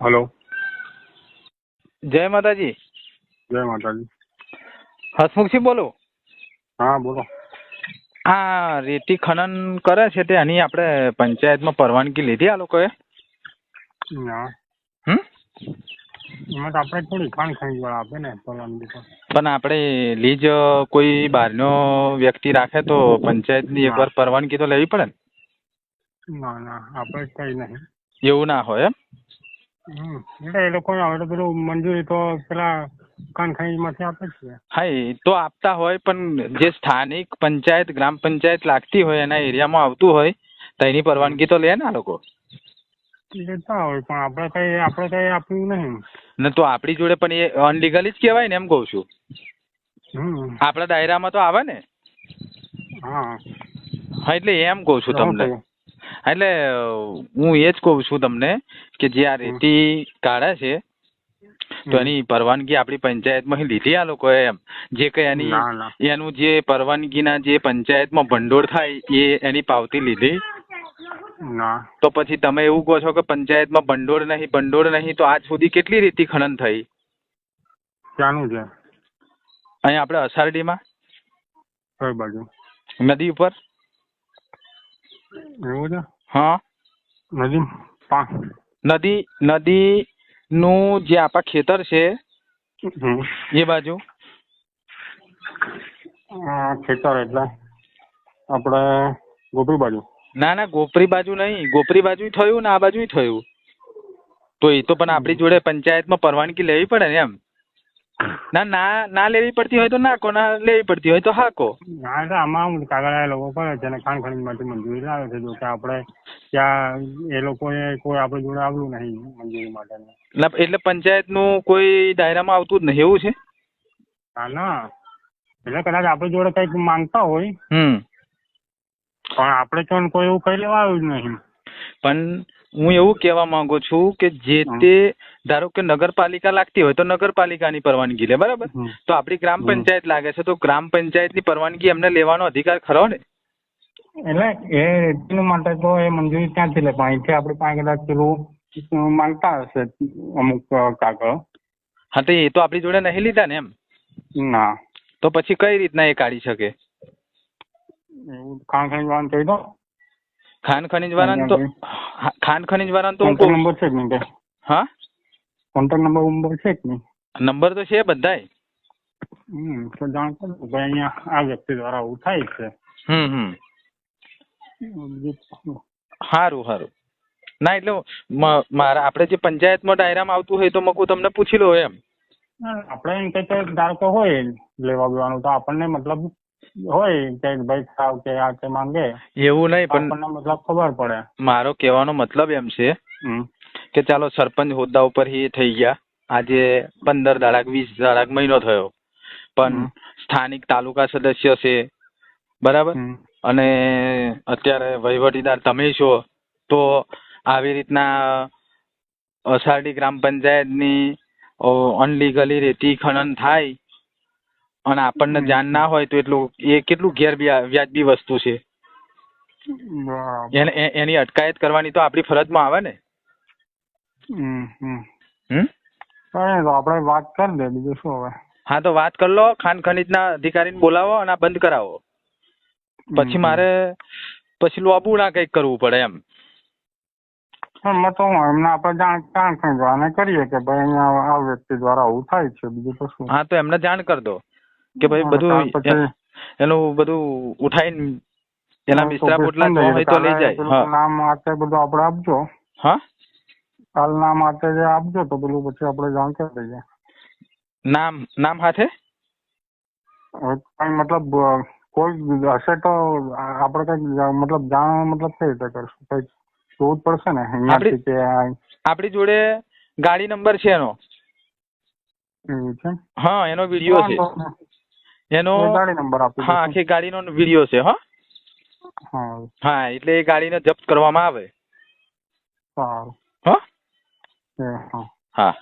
Hello. જય માતાજી. જય માતાજી. હસમુખસિંહ બોલો. હા બોલો. આ રેતી ખનન કરે છે તે એની આપણે પંચાયતમાં પરવાનગી લીધી આ લોકોએ? ના. હમ? એમાં આપણે થોડી ખાણ ખાઈ વાળા આપે ને પરવાનગી પણ આપણે લીજ કોઈ બહારનો વ્યક્તિ રાખે તો પંચાયતની એકવાર પરવાનગી તો લેવી પડે ને? ના ના આપણે કઈ નહીં. એવું ના હોય એમ? એટલે એ લોકો હવે તો પેલું મંજૂરી તો પેલા ખાણમાંથી આપે છે. હા એ તો આપતા હોય પણ જે સ્થાનિક પંચાયત ગ્રામ પંચાયત લાગતી હોય એના એરિયામાં આવતું હોય તો એની પરવાનગી તો લે ને આ લોકો. લેતા હોય પણ આપણે કઈ આપણે કઈ આપ્યું નહીં. ને તો આપણી જોડે પણ એ અનલીગલી જ કહેવાય ને એમ કહું છું. હમ. આપણા દાયરામાં તો આવે ને? હા. હા એટલે એમ કહું છું તમને. એટલે હું એ જ કહું છું તમને કે જે આ રેતી કાઢે છે તો એની પરવાનગી આપણી પંચાયતમાં લીધી આ લોકોએ એમ. જે કઈ એની એનું જે પરવાનગીના જે પંચાયતમાં ભંડોળ થાય એ એની પાવતી લીધી. તો પછી તમે એવું કહો છો કે પંચાયતમાં ભંડોળ નહીં ભંડોળ નહીં તો આજ સુધી કેટલી રેતી ખનન થઈ? ક્યાંનું છે? અહીંયા આપણે અસારડીમાં કઈ બાજુ? નદી ઉપર. એવું છે? હા? નદી નદી નદી નું જે આપા ખેતર છે એ બાજુ? ખેતર એટલે આપણે ગોપરી બાજુ. ના ના ગોપરી બાજુ નહીં. ગોપરી બાજુ થયું ને આ બાજુ થયું. તો એ તો પણ આપણી જોડે પંચાયતમાં પરવાનગી લેવી પડે ને એમ. ના ના ના લેવી પડતી હોય તો નાખો ના લેવી પડતી હોય તો હાકો. હા એટલે આમાં કાગળિયા લોકો કરે છે અને ખાણ ખનીજમાંથી મંજૂરી લાવે છે જો કે આપણે ત્યાં એ લોકોએ કોઈ આપણે જોડે આવડું નહીં મંજૂરી માટે ના, એટલે પંચાયતનું કોઈ દાયરામાં આવતું જ નહીં એવું છે? હા ના. એટલે કદાચ આપણે જોડે કંઈક માંગતા હોય. હમ. પણ આપણે તો કોઈ એવું કઈ લેવા આવ્યું જ નહીં. પણ હું એવું કહેવા માંગુ છું કે જે તે ધારો કે નગરપાલિકા લાગતી હોય તો નગરપાલિકાની પરવાનગી લે બરાબર? તો આપણી ગ્રામ પંચાયત લાગે છે તો ગ્રામ પંચાયતની પરવાનગી એમને લેવાનો અધિકાર ખરો ને? એટલે એ માટે તો એ મંજૂરી ત્યાંથી લે પણ અહીંથી આપણી પાસે કદાચ પેલું માંગતા હશે અમુક કાગળ. હા તો એ તો આપણી જોડે નહીં લીધા ને એમ? ના. તો પછી કઈ રીતના એ કાઢી શકે? એવું ખાણ ખનીજ વાળાને કહી દો. ખાન ખનીજ વાળાને તો ખાન ખનીજ વાળાને તો હું નંબર છે હા? કોન્ટેક્ટ નંબર નંબર છે કે નહીં? નંબર તો છે બધાય. હમ તો જાણ કરો ભાઈ અહીંયા આ વ્યક્તિ દ્વારા આવું થાય છે. હમ હમ. સારું સારું ના એટલે મારા આપણે જે પંચાયતમાં ડાયરામાં આવતું હોય તો મકુ તમને પૂછી લો એમ. આપણે એમ કે ધારકો ધારો હોય લેવા દેવાનું તો આપણને મતલબ હોય કે ભાઈ ખાવ કે આ કે માંગે. એવું નહીં પણ આપણને મતલબ ખબર પડે. મારો કહેવાનો મતલબ એમ છે કે ચાલો સરપંચ હોદ્દા ઉપર એ થઈ ગયા. આજે પંદર દાડાક વીસ દાડાક મહિનો થયો. પણ સ્થાનિક તાલુકા સદસ્ય છે. બરાબર? અને અત્યારે વહીવટીદાર તમે છો તો આવી રીતના અષાઢી ગ્રામ પંચાયતની અનલીગલી રેતી ખનન થાય અને આપણને. જાણ ના હોય તો એટલું એ કેટલું ગેર વ્યાજબી વસ્તુ છે. એની અટકાયત કરવાની તો આપણી ફરજમાં આવે ને. હમ તો આપણે વાત કરી દે બીજું શું હવે? હા તો વાત કરી લો ખાન ખનીજના અધિકારીને બોલાવો અને આ બંધ કરાવો. પછી મારે પછી લોબુ ના કંઈક કરવું પડે એમ. તો એમને આપણે જાણ જાણ કરી દેવાને કરીએ કે ભાઈ અહીંયા આ વ્યક્તિ દ્વારા આવું થાય છે બીજું તો શું? હા તો એમને જાણ કરી દો. કે ભાઈ બધું એનું બધું ઉઠાઈને એના મિસ્ત્રા તો પોટલા હોય તો લઈ જાય નામ માટે બધું આપણે આપજો. હા? કાલના માટે જે આપજો તો પેલું પછી આપણે જાણ કરી દઈએ નામ નામ સાથે મતલબ કોઈ હશે તો આપણે કંઈક મતલબ જાણ મતલબ કઈ રીતે કરશું? કંઈક જોવું જ પડશે ને અહીંયાથી કે આપણી જોડે ગાડી નંબર છે એનો. એવું છે હા એનો વીડિયો છે. એનો ગાડી નંબર આપી હા આખી ગાડીનો વીડિયો છે હા? હા. હા એટલે એ ગાડીને જપ્ત કરવામાં આવે. સારું. હા એ હા હા